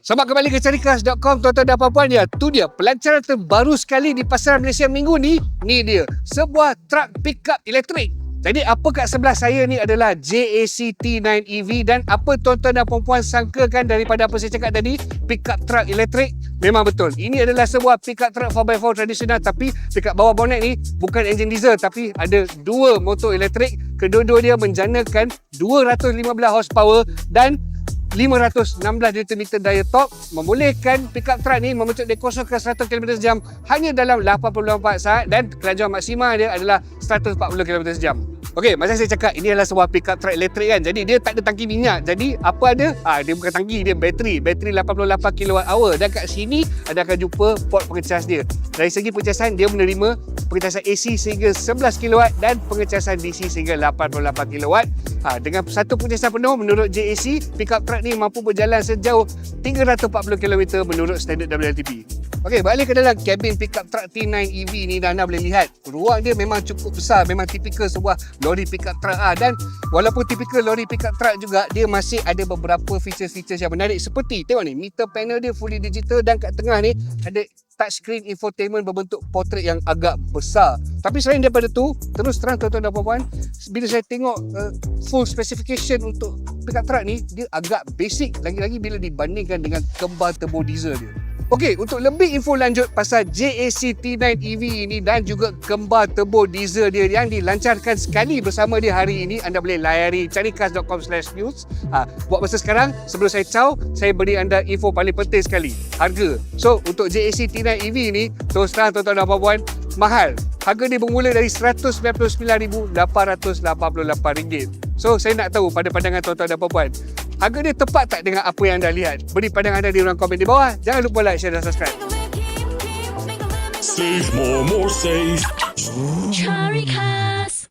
Selamat kembali ke carikas.com tuan-tuan dan puan-puan ya. Tu dia pelancaran terbaru sekali di pasaran Malaysia minggu ni. Ni dia. Sebuah truk pickup elektrik. Jadi apa kat sebelah saya ni adalah JAC T9 EV dan apa tuan-tuan dan puan-puan sangkakan daripada apa saya cakap tadi pickup truck elektrik memang betul. Ini adalah sebuah pickup truck 4x4 tradisional tapi dekat bawah bonet ni bukan enjin diesel tapi ada dua motor elektrik. Kedua-dua dia menjanakan 215 horsepower dan 516 Nm daya torque membolehkan pickup truck ni memecut dia ke 100 km sejam hanya dalam 84 saat dan kelajuan maksimal dia adalah 140 km sejam. Okey, macam saya cakap ini adalah sebuah pickup truck elektrik kan. Jadi dia tak ada tangki minyak. Jadi apa ada? Ah dia bukan tangki, dia bateri. Bateri 88 kWh dan kat sini anda akan jumpa port pengecas dia. Dari segi pengecasan dia menerima pengecasan AC sehingga 11 kW dan pengecasan DC sehingga 88 kW. Ha, dengan satu pengecasan penuh menurut JAC, pickup truck ni mampu berjalan sejauh 340 km menurut standard WLTP. Okey, balik ke dalam kabin pickup truck T9 EV ni dah anda boleh lihat. Ruang dia memang cukup besar, memang tipikal sebuah lori pickup truck ah dan walaupun tipikal lori pickup truck juga dia masih ada beberapa features-features yang menarik seperti tengok ni meter panel dia fully digital dan kat tengah ni ada touchscreen infotainment berbentuk portrait yang agak besar. Tapi selain daripada tu, terus terang tuan-tuan dan puan-puan, bila saya tengok uh, full specification untuk pickup truck ni, dia agak basic lagi-lagi bila dibandingkan dengan kembar turbo diesel dia. Okey, untuk lebih info lanjut pasal JAC T9 EV ini dan juga kembar turbo diesel dia yang dilancarkan sekali bersama dia hari ini, anda boleh layari carikas.com news. Ha, buat masa sekarang, sebelum saya caw, saya beri anda info paling penting sekali. Harga. So, untuk JAC T9 EV ini, terus terang tuan-tuan dan puan-puan, mahal. Harga dia bermula dari RM199,888. So, saya nak tahu pada pandangan tuan-tuan dan puan-puan, harga dia tepat tak dengan apa yang anda lihat? Beri pandangan anda di ruang komen di bawah. Jangan lupa like, share dan subscribe. Save more, more save. Charika